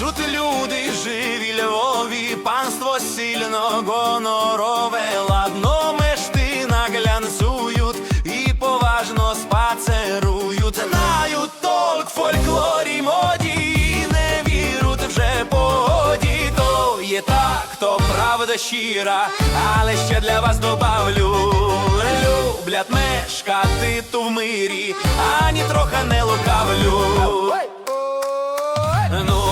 люди живі Львові, панство сильно гонорове, ладно мешти наглянцують і поважно спацерують. Знають толк фольклорі моді, і не віруть вже погоді. То є так, то правда щира, але ще для вас добавлю. Люблять мешкати ту в мирі, ані трохи не лукавлю. Ну,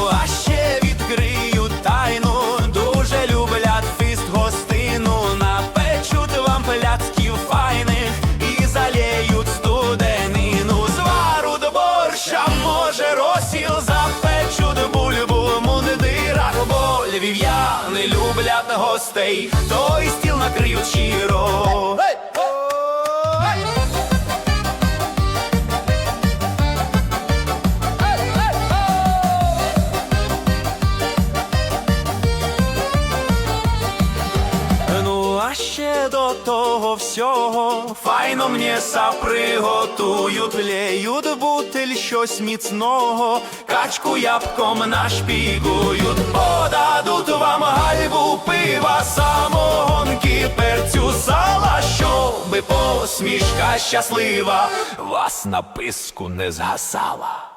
львів'яни люблять гостей, той стіл накриють щиро. Ну, а ще до того всього файно м'яса приготують, леють бутиль щось міцного, качку ябком нашпігують, подадуть вам гальву пива, самогонки, перцю сала, щоби посмішка щаслива вас на писку не згасала.